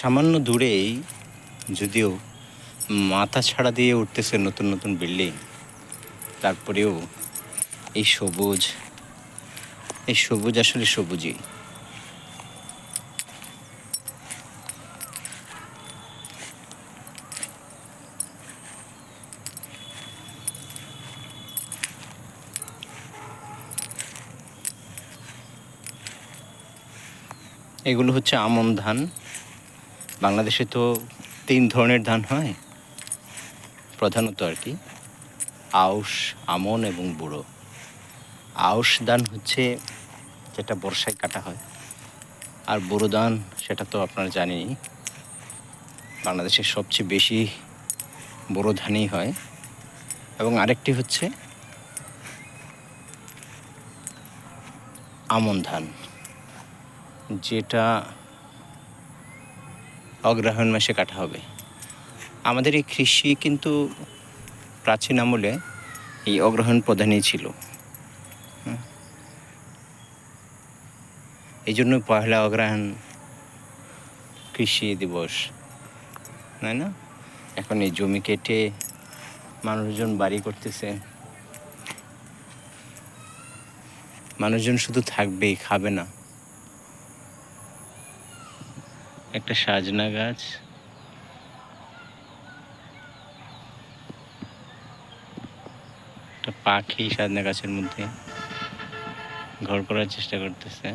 সামান্য দূরেই যদিও মাথা ছাড়া দিয়ে উঠতেছে নতুন নতুন বিল্ডিং, তারপরেও এই সবুজ এই সবুজ আসলে সবুজই। এগুলো হচ্ছে আমন ধান। বাংলাদেশে তো তিন ধরনের ধান হয়। প্রধানত আর কি, আউশ, আমন এবং বুড়ো। আউশ ধান হচ্ছে যেটা বর্ষায় কাটা হয়। আর বুড়ো ধান, সেটা তো আপনারা জানেনই, বাংলাদেশের সবচেয়ে বেশি বোরো ধানই হয়। এবং আরেকটি হচ্ছে আমন ধান, যেটা অগ্রহায়ণ মাসে কাটা হবে। আমাদের এই কৃষি কিন্তু প্রাচীন আমলে এই অগ্রহায়ণ প্রধানই ছিল। এই জন্য পয়লা অগ্রহায়ণ কৃষি দিবস, তাই না? এখন এই জমি কেটে মানুষজন বাড়ি করতেছে। মানুষজন শুধু থাকবেই, খাবে না। একটা সাজনা গাছ। একটা পাখি সাজনা গাছের মধ্যে ঘর করার চেষ্টা করতেছে।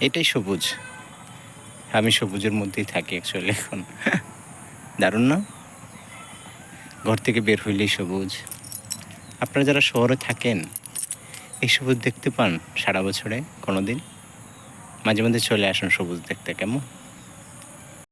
এটাই সবুজ। আমি সবুজের মধ্যেই থাকি অ্যাকচুয়ালি এখন। দারুণ না? ঘর থেকে বের হইলেই সবুজ। আপনারা যারা শহরে থাকেন এই সবুজ দেখতে পান সারা বছরে কোনো দিন মাঝে মাঝে চলে আসুন সবুজ দেখতে, কেমন?